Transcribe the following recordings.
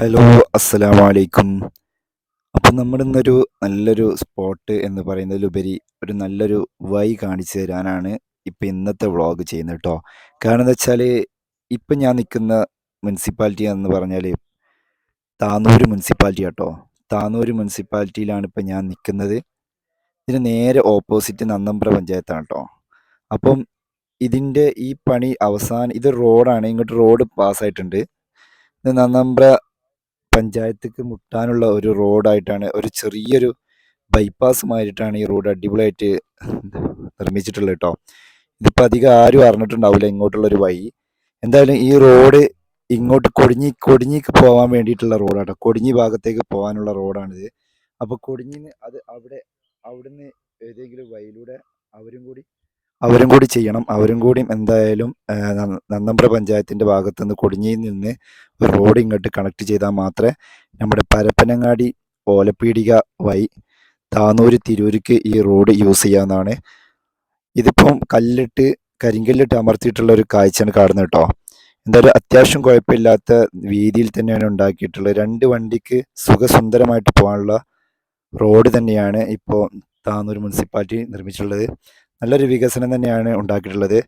Hello അസ്സലാമു അലൈക്കും അപ്പം നമ്മുടെ ഇന്നൊരു നല്ലൊരു സ്പോട്ട് എന്ന് പറയുന്നതിലുപരി ഒരു നല്ലൊരു വൈ കാണിച്ചു തരാനാണ് ഇപ്പം ഇന്നത്തെ വ്ളോഗ് ചെയ്യുന്നത് കേട്ടോ കാരണം എന്താ വെച്ചാൽ ഇപ്പം ഞാൻ നിൽക്കുന്ന മുനിസിപ്പാലിറ്റി എന്ന് പറഞ്ഞാൽ താനൂർ മുനിസിപ്പാലിറ്റി കേട്ടോ താനൂർ മുനിസിപ്പാലിറ്റിയിലാണ് ഇപ്പം ഞാൻ നിൽക്കുന്നത്. ഇതിന് നേരെ ഓപ്പോസിറ്റ് നന്നമ്പ്ര പഞ്ചായത്താണ് കേട്ടോ അപ്പം ഇതിന്റെ ഈ പണി അവസാനം ഇത് റോഡാണ് ഇങ്ങോട്ട് റോഡ് പാസ്സായിട്ടുണ്ട് ഇത് നന്നമ്പ്ര പഞ്ചായത്തിക്ക് മുട്ടാനുള്ള ഒരു റോഡായിട്ടാണ് ഒരു ചെറിയൊരു ബൈപ്പാസ് മാതിരിട്ടാണ് ഈ റോഡ് അടിപൊളിയായിട്ട് നിർമ്മിച്ചിട്ടുള്ളത് കേട്ടോ ഇതിപ്പോൾ അധികം ആരും അറിഞ്ഞിട്ടുണ്ടാവില്ല ഇങ്ങോട്ടുള്ള ഒരു വഴി. എന്തായാലും ഈ റോഡ് ഇങ്ങോട്ട് കൊടിഞ്ഞി കൊടിഞ്ഞിക്ക് പോകാൻ വേണ്ടിയിട്ടുള്ള റോഡാട്ടോ. കൊടിഞ്ഞി ഭാഗത്തേക്ക് പോകാനുള്ള റോഡാണിത്. അപ്പോൾ കൊടിഞ്ഞിന്ന് അത് അവിടെ അവിടുന്ന് ഏതെങ്കിലും വഴിയിലൂടെ അവരും കൂടി അവരും കൂടി ചെയ്യണം. അവരും കൂടി എന്തായാലും നന്നമ്പ്ര പഞ്ചായത്തിന്റെ ഭാഗത്ത് നിന്ന് കൊടിഞ്ഞിയിൽ നിന്ന് ഒരു റോഡ് ഇങ്ങോട്ട് കണക്ട് ചെയ്താൽ മാത്രമേ നമ്മുടെ പരപ്പനങ്ങാടി ഓലപ്പീടിക വഴി താനൂര് തിരൂർക്ക് ഈ റോഡ് യൂസ് ചെയ്യാവുന്നതാണ്. ഇതിപ്പം കല്ലിട്ട് കരിങ്കല്ലിട്ട് അമർത്തിയിട്ടുള്ള ഒരു കാഴ്ചയാണ് കാണുന്നത് കേട്ടോ. എന്തായാലും അത്യാവശ്യം കുഴപ്പമില്ലാത്ത വീതിയിൽ തന്നെയാണ് ഉണ്ടാക്കിയിട്ടുള്ളത്. രണ്ട് വണ്ടിക്ക് സുഖസുന്ദരമായിട്ട് പോകാനുള്ള റോഡ് തന്നെയാണ് ഇപ്പോൾ താനൂർ മുനിസിപ്പാലിറ്റി നിർമ്മിച്ചിട്ടുള്ളത്. നല്ലൊരു വികസനം തന്നെയാണ് ഉണ്ടാക്കിയിട്ടുള്ളത്.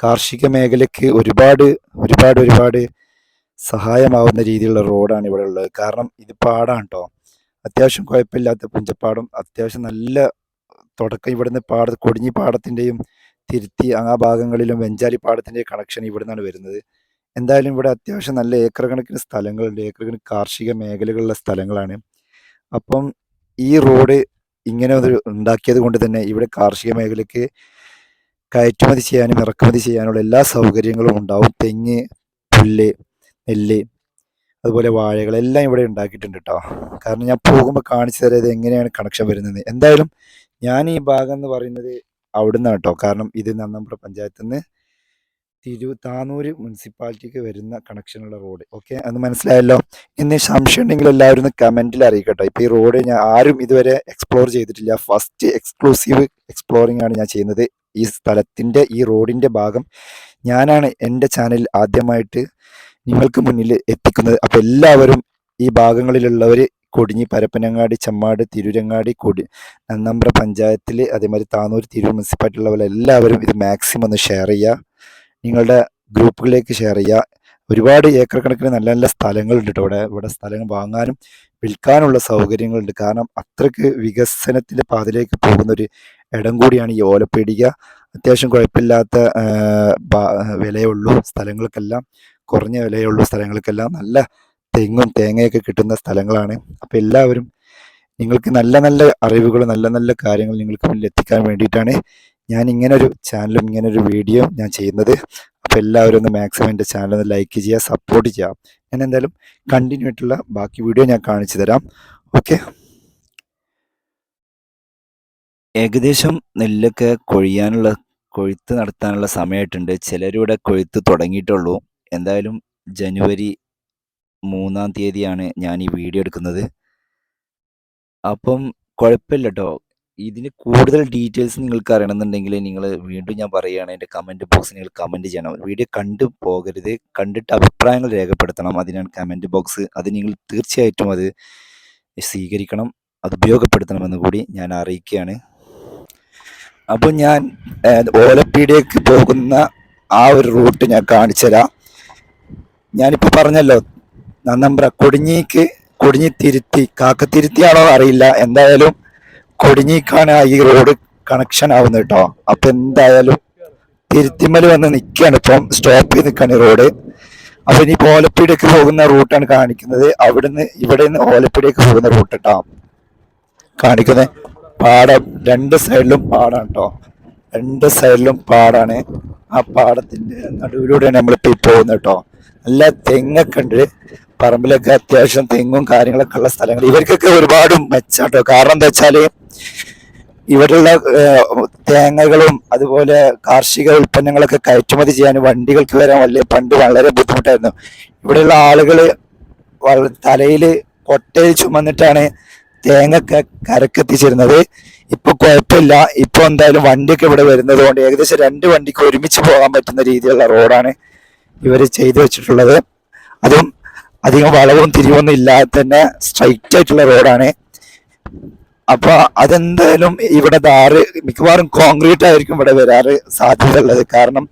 കാർഷിക മേഖലയ്ക്ക് ഒരുപാട് ഒരുപാട് ഒരുപാട് സഹായമാവുന്ന രീതിയിലുള്ള റോഡാണ് ഇവിടെ ഉള്ളത്. കാരണം ഇത് പാടാണ് കേട്ടോ അത്യാവശ്യം കുഴപ്പമില്ലാത്ത പുഞ്ചപ്പാടം അത്യാവശ്യം നല്ല തുടക്കം ഇവിടുന്ന് പാട കൊടിഞ്ഞി പാടത്തിന്റെയും തിരുത്തി ആ ഭാഗങ്ങളിലും വെഞ്ചാലി പാടത്തിന്റെയും കണക്ഷൻ ഇവിടെ നിന്നാണ് വരുന്നത്. എന്തായാലും ഇവിടെ അത്യാവശ്യം നല്ല ഏക്കർ കണക്കിന് സ്ഥലങ്ങളുണ്ട്. ഏക്കർ കണക്കിന് കാർഷിക മേഖലകളുള്ള സ്ഥലങ്ങളാണ്. അപ്പം ഈ റോഡ് ഇങ്ങനെ ഉണ്ടാക്കിയത് കൊണ്ട് തന്നെ ഇവിടെ കാർഷിക മേഖലയ്ക്ക് കയറ്റുമതി ചെയ്യാനും ഇറക്കുമതി ചെയ്യാനുള്ള എല്ലാ സൗകര്യങ്ങളും ഉണ്ടാവും. തെങ്ങ് പുല്ല് നെല്ല് അതുപോലെ വാഴകൾ എല്ലാം ഇവിടെ ഉണ്ടാക്കിയിട്ടുണ്ട് കേട്ടോ കാരണം ഞാൻ പോകുമ്പോൾ കാണിച്ചു തരാം എങ്ങനെയാണ് കണക്ഷൻ വരുന്നത്. എന്തായാലും ഞാൻ ഈ ഭാഗം എന്ന് പറയുന്നത് അവിടുന്ന് കേട്ടോ കാരണം ഇത് നമ്മുടെ പഞ്ചായത്തിൽ നിന്ന് തിരു താനൂര് മുനിസിപ്പാലിറ്റിക്ക് വരുന്ന കണക്ഷനുള്ള റോഡ്. ഓക്കെ? അത് മനസ്സിലായല്ലോ? ഇനി സംശയം ഉണ്ടെങ്കിൽ എല്ലാവരും ഒന്ന് കമന്റിൽ അറിയിക്കട്ടോ. ഇപ്പോൾ ഈ റോഡ് ഞാൻ ആരും ഇതുവരെ എക്സ്പ്ലോർ ചെയ്തിട്ടില്ല. ഫസ്റ്റ് എക്സ്ക്ലൂസീവ് എക്സ്പ്ലോറിംഗ് ആണ് ഞാൻ ചെയ്യുന്നത്. ഈ സ്ഥലത്തിന്റെ ഈ റോഡിന്റെ ഭാഗം ഞാനാണ് എന്റെ ചാനൽ ആദ്യമായിട്ട് നിങ്ങൾക്ക് മുന്നിൽ എത്തിക്കുന്നത്. അപ്പോൾ എല്ലാവരും ഈ ഭാഗങ്ങളിലുള്ളവർ കൊടിഞ്ഞി പരപ്പനങ്ങാടി ചമ്മാട് തിരൂരങ്ങാടി കൊടി നന്നമ്പ്ര പഞ്ചായത്തിൽ അതേമാതിരി താനൂർ തിരൂർ മുനിസിപ്പാലിറ്റി ഉള്ളവരെല്ലാവരും ഇത് മാക്സിമം ഒന്ന് ഷെയർ ചെയ്യുക. നിങ്ങളുടെ ഗ്രൂപ്പുകളിലേക്ക് ഷെയർ ചെയ്യുക. ഒരുപാട് ഏക്കർ കണക്കിന് നല്ല നല്ല സ്ഥലങ്ങളുണ്ട് കേട്ടോ ഇവിടെ. ഇവിടെ സ്ഥലങ്ങൾ വാങ്ങാനും വിൽക്കാനുള്ള സൗകര്യങ്ങളുണ്ട്. കാരണം അത്രയ്ക്ക് വികസനത്തിന്റെ പാതയിലേക്ക് പോകുന്ന ഒരു ഇടം കൂടിയാണ് ഈ ഓലപ്പീടിക അത്യാവശ്യം കുഴപ്പമില്ലാത്ത വിലയുള്ളൂ സ്ഥലങ്ങൾക്കെല്ലാം കുറഞ്ഞ വിലയുള്ള സ്ഥലങ്ങൾക്കെല്ലാം നല്ല തെങ്ങും തേങ്ങയൊക്കെ കിട്ടുന്ന സ്ഥലങ്ങളാണ്. അപ്പോൾ എല്ലാവരും നിങ്ങൾക്ക് നല്ല നല്ല അറിവുകൾ നല്ല നല്ല കാര്യങ്ങൾ നിങ്ങൾക്ക് മുന്നിൽ എത്തിക്കാൻ വേണ്ടിയിട്ടാണ് ഞാൻ ഇങ്ങനൊരു ചാനലും ഇങ്ങനൊരു വീഡിയോ ഞാൻ ചെയ്യുന്നത്. അപ്പോൾ എല്ലാവരും ഒന്ന് മാക്സിമം എന്റെ ചാനൽ ഒന്ന് ലൈക്ക് ചെയ്യുക സപ്പോർട്ട് ചെയ്യുക. ഞാൻ എന്തായാലും കണ്ടിന്യൂ ആയിട്ടുള്ള ബാക്കി വീഡിയോ ഞാൻ കാണിച്ചു തരാം. ഓക്കെ ഏകദേശം നെല്ലൊക്കെ കൊഴിയാനുള്ള കൊഴുത്ത് നടത്താനുള്ള സമയമായിട്ടുണ്ട്. ചിലരിവിടെ കൊഴുത്ത് തുടങ്ങിയിട്ടുള്ളൂ. എന്തായാലും ജനുവരി മൂന്നാം തീയതിയാണ് ഞാൻ ഈ വീഡിയോ എടുക്കുന്നത്. അപ്പം കുഴപ്പമില്ല കേട്ടോ ഇതിന് കൂടുതൽ ഡീറ്റെയിൽസ് നിങ്ങൾക്ക് അറിയണമെന്നുണ്ടെങ്കിൽ നിങ്ങൾ വീണ്ടും ഞാൻ പറയുകയാണ് എന്റെ കമന്റ് ബോക്സിൽ നിങ്ങൾ കമന്റ് ചെയ്യണം. വീഡിയോ കണ്ടു പോകരുത്. കണ്ടിട്ട് അഭിപ്രായങ്ങൾ രേഖപ്പെടുത്തണം. അതിനാണ് കമന്റ് ബോക്സ് അത് നിങ്ങൾ തീർച്ചയായിട്ടും അത് സ്വീകരിക്കണം. അത് ഉപയോഗപ്പെടുത്തണമെന്ന് കൂടി ഞാൻ അറിയിക്കുകയാണ്. അപ്പോൾ ഞാൻ ഓലപ്പീടിയേക്ക് പോകുന്ന ആ ഒരു റൂട്ട് ഞാൻ കാണിച്ചു തരാം. ഞാനിപ്പോൾ പറഞ്ഞല്ലോ നന്നമ്പ്ര കൊടിഞ്ഞിക്ക് കൊടിഞ്ഞി തിരുത്തി കാക്കത്തിരുത്തിയാണോ അറിയില്ല. എന്തായാലും കൊടിഞ്ഞിക്കാണ് ഈ റോഡ് കണക്ഷൻ ആവുന്നത് കേട്ടോ അപ്പൊ എന്തായാലും തിരുത്തിമല വന്ന് നിൽക്കുകയാണ് ഇപ്പം സ്റ്റോപ്പ് ചെയ്ത് നിൽക്കുകയാണ് റോഡ്. അപ്പൊ ഇനി ഓലപ്പീടിയേക്ക് പോകുന്ന റൂട്ടാണ് കാണിക്കുന്നത്. അവിടുന്ന് ഇവിടെ നിന്ന് ഓലപ്പീടിയേക്ക് പോകുന്ന റൂട്ട് കേട്ടോ കാണിക്കുന്നത് പാടം രണ്ട് സൈഡിലും പാടാണ് കേട്ടോ രണ്ട് സൈഡിലും പാടാണ്. ആ പാടത്തിന്റെ നടുവിലൂടെയാണ് നമ്മളിപ്പോ ഈ പോകുന്നത് കേട്ടോ നല്ല തെങ്ങൊക്കെ ഉണ്ട്. പറമ്പിലൊക്കെ അത്യാവശ്യം തെങ്ങും കാര്യങ്ങളൊക്കെ ഉള്ള സ്ഥലങ്ങൾ. ഇവർക്കൊക്കെ ഒരുപാട് മെച്ചാട്ടോ. കാരണം എന്താ വെച്ചാൽ ഇവിടെയുള്ള തേങ്ങകളും അതുപോലെ കാർഷിക ഉൽപ്പന്നങ്ങളൊക്കെ കയറ്റുമതി ചെയ്യാൻ വണ്ടികൾക്ക് വരാൻ വലിയ പണ്ട് വളരെ ബുദ്ധിമുട്ടായിരുന്നു. ഇവിടെയുള്ള ആളുകൾ തലയിൽ കൊട്ടയിൽ ചുമന്നിട്ടാണ് തേങ്ങ കരക്കെത്തിച്ചിരുന്നത്. ഇപ്പൊ കുഴപ്പമില്ല. ഇപ്പൊ എന്തായാലും വണ്ടിയൊക്കെ ഇവിടെ വരുന്നത് കൊണ്ട് ഏകദേശം രണ്ട് വണ്ടിക്ക് ഒരുമിച്ച് പോകാൻ പറ്റുന്ന രീതിയിലുള്ള റോഡാണ് ഇവർ ചെയ്തു വെച്ചിട്ടുള്ളത്. അതും അധികം വളവും തിരിവൊന്നും ഇല്ലാതെ തന്നെ സ്ട്രൈറ്റ് ആയിട്ടുള്ള റോഡാണ് അപ്പൊ അതെന്തായാലും ഇവിടെ ധാറ് മിക്കവാറും കോൺക്രീറ്റ് ആയിരിക്കും ഇവിടെ വരാറ് സാധ്യത ഉള്ളത് കാരണം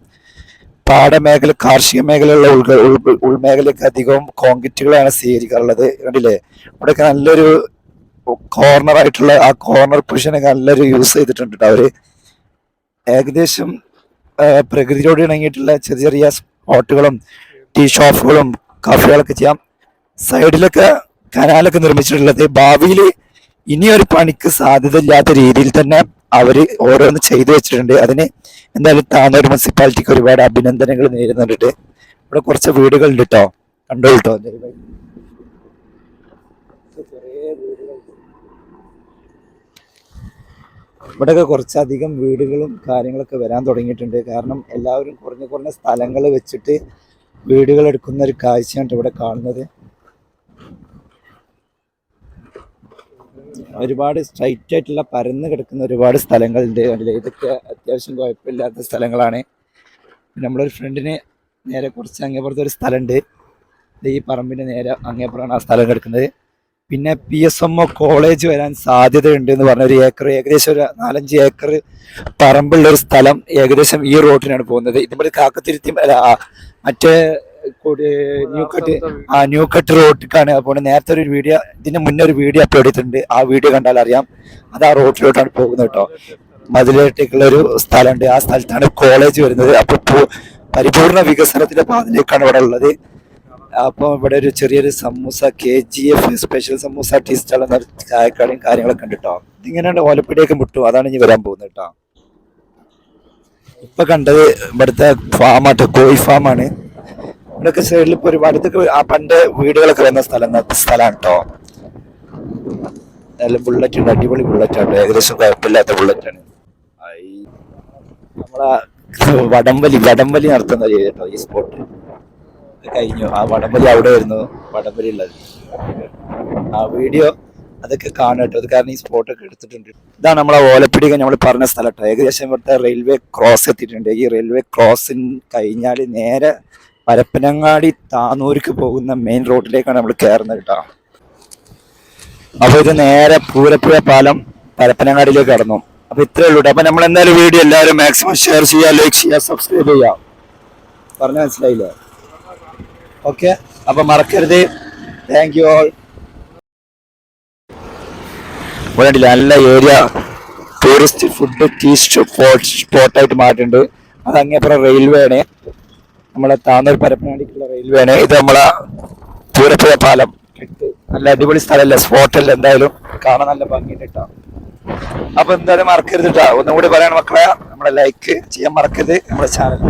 പാടമേഖല കാർഷിക മേഖലയുള്ള ഉൾ ഉൾ- ഉൾമേഖലയ്ക്ക് അധികവും കോൺക്രീറ്റുകളാണ് സ്വീകരിക്കാറുള്ളത്. കണ്ടില്ലേ? ഇവിടെയൊക്കെ നല്ലൊരു കോർണർ ആയിട്ടുള്ള ആ കോർണർ പൊസിഷനൊക്കെ നല്ലൊരു യൂസ് ചെയ്തിട്ടുണ്ട് ട്ടോ അവർ. ഏകദേശം പ്രകൃതിയോട് ഇണങ്ങിയിട്ടുള്ള ചെറിയ ചെറിയ സ്പോട്ടുകളും ടീ ഷോപ്പുകളും കാഫികളൊക്കെ ചെയ്യാം. സൈഡിലൊക്കെ കനാലൊക്കെ നിർമ്മിച്ചിട്ടുള്ളത്. ഭാവിയിൽ ഇനിയൊരു പണിക്ക് സാധ്യത ഇല്ലാത്ത രീതിയിൽ തന്നെ അവർ ഓരോന്ന് ചെയ്തു വെച്ചിട്ടുണ്ട്. അതിന് എന്തായാലും താനൂർ മുനിസിപ്പാലിറ്റിക്ക് ഒരുപാട് അഭിനന്ദനങ്ങൾ നേരുന്നുണ്ട്. ഇവിടെ കുറച്ച് വീടുകളുണ്ട് കേട്ടോ. കണ്ടോ കേട്ടോ? ഇവിടെയൊക്കെ കുറച്ചധികം വീടുകളും കാര്യങ്ങളൊക്കെ വരാൻ തുടങ്ങിയിട്ടുണ്ട്. കാരണം എല്ലാവരും കുറഞ്ഞ കുറഞ്ഞ സ്ഥലങ്ങൾ വെച്ചിട്ട് വീടുകൾ എടുക്കുന്ന ഒരു കാഴ്ചയാണ് ഇവിടെ കാണുന്നത്. ഒരുപാട് സ്ട്രൈറ്റ് ആയിട്ടുള്ള പരന്ന് കിടക്കുന്ന ഒരുപാട് സ്ഥലങ്ങളുണ്ട്. അതിൽ ഇതൊക്കെ അത്യാവശ്യം കുഴപ്പമില്ലാത്ത സ്ഥലങ്ങളാണ്. നമ്മളൊരു ഫ്രണ്ടിന് നേരെ കുറച്ച് അങ്ങേപ്പുറത്ത് ഒരു സ്ഥലമുണ്ട്. ഈ പറമ്പിന്റെ നേരെ അങ്ങേപ്പുറമാണ് ആ സ്ഥലം കിടക്കുന്നത്. പിന്നെ P S M O college വരാൻ സാധ്യതയുണ്ട് എന്ന് പറഞ്ഞ ഒരു ഏക്കർ ഏകദേശം ഒരു നാലഞ്ച് ഏക്കർ പറമ്പുള്ള ഒരു സ്ഥലം ഏകദേശം ഈ റോട്ടിനാണ് പോകുന്നത്. ഇതിപ്പോൾ കാക്കത്തിരുത്തി മറ്റേ കൊടി- ന്യൂ കട്ട് ആ ന്യൂ കട്ട് റോഡിലേക്കാണ് അപ്പോൾ നേരത്തെ ഒരു വീഡിയോ ഇതിന് മുന്നേ ഒരു വീഡിയോ അപ്ലോഡ് ചെയ്തിട്ടുണ്ട്. ആ വീഡിയോ കണ്ടാൽ അറിയാം. അത് ആ റോഡിലോട്ടാണ് പോകുന്നത് കേട്ടോ. മതിലേട്ടേക്കുള്ള ഒരു സ്ഥലമുണ്ട്. ആ സ്ഥലത്താണ് കോളേജ് വരുന്നത്. അപ്പൊ പു- പരിപൂർണ വികസനത്തിന്റെ പാതയിലേക്കാണ് ഇവിടെ ഉള്ളത്. അപ്പോൾ ഇവിടെ ഒരു ചെറിയൊരു samosa K G F special samosa tea stall എന്ന ഒരു ചായക്കടയും കാര്യങ്ങളൊക്കെ ഉണ്ട് കേട്ടോ. ഇതിങ്ങനെ ഓലപ്പിടിയൊക്കെ മുട്ടും അതാണ് ഇനി വരാൻ പോകുന്നത് കേട്ടോ. ഇപ്പൊ കണ്ടത് ഇവിടുത്തെ ഫാമാട്ടോ കോഴി ഫാമാണ് ഇവിടെയൊക്കെ സൈഡിൽ ഇപ്പൊ ഒരുപാട് ആ പണ്ട് വീടുകളൊക്കെ വന്ന സ്ഥലം സ്ഥലമാണ് കേട്ടോ നല്ല ബുള്ളറ്റ് ഉണ്ട് അടിപൊളി ബുള്ളറ്റ് ആണ് ഏകദേശം കുഴപ്പമില്ലാത്ത ബുള്ളറ്റ് ആണ്. നമ്മളാ വടംവലി വടംവലി നടത്തുന്ന കേട്ടോ ഈ സ്പോട്ട് കഴിഞ്ഞു. ആ വടംവലി അവിടെ വരുന്നു. വടംവലി ഉള്ളത്. ആ വീഡിയോ അതൊക്കെ കാണട്ടോ. അത് കാരണം ഈ സ്പോട്ടൊക്കെ എടുത്തിട്ടുണ്ട്. ഇതാണ് നമ്മളെ ഓലപ്പിടിക നമ്മൾ പറഞ്ഞ സ്ഥലം കേട്ടോ ഏകദേശം ഇവിടുത്തെ റെയിൽവേ ക്രോസ് എത്തിയിട്ടുണ്ട്. ഈ റെയിൽവേ ക്രോസിൻ കഴിഞ്ഞാൽ നേരെ പരപ്പനങ്ങാടി താനൂർക്ക് പോകുന്ന മെയിൻ റോഡിലേക്കാണ് നമ്മൾ കയറുന്നത് കേട്ടോ. അപ്പോൾ ഇത് നേരെ പൂരപ്പുഴ പാലം പരപ്പനങ്ങാടിയിലേക്ക് കടന്നു. അപ്പൊ ഇത്രേ ഉള്ളൂ കേട്ടോ. അപ്പൊ നമ്മൾ എന്തായാലും വീഡിയോ എല്ലാവരും മാക്സിമം ഷെയർ ചെയ്യുക ലൈക്ക് ചെയ്യുക സബ്സ്ക്രൈബ് ചെയ്യുക. പറഞ്ഞ മനസ്സിലായില്ലേ? ഓക്കെ അപ്പൊ മറക്കരുത്. താങ്ക് യു ഓൾ ഇവിടെ നല്ല area. Tourist food tea spot സ്പോട്ടായിട്ട് മാറ്റിയിട്ടുണ്ട് അത് അങ്ങേപ്പുറം റെയിൽവേ ആണ് നമ്മളെ താന്നൂർ പരപ്പനാടിക്കുള്ള റെയിൽവേ ആണ് ഇത് നമ്മളെ പൂരപ്പുഴ പാലം. നല്ല അടിപൊളി സ്ഥലമല്ലേ? സ്പോട്ടല്ല എന്തായാലും കാണാൻ നല്ല ഭംഗിയുണ്ട് കേട്ടോ. അപ്പൊ എന്തായാലും മറക്കരുത് കേട്ടോ. ഒന്നും കൂടി പറയണം മക്കളെ. നമ്മളെ ലൈക്ക് ചെയ്യാൻ മറക്കരുത്. നമ്മുടെ ചാനൽ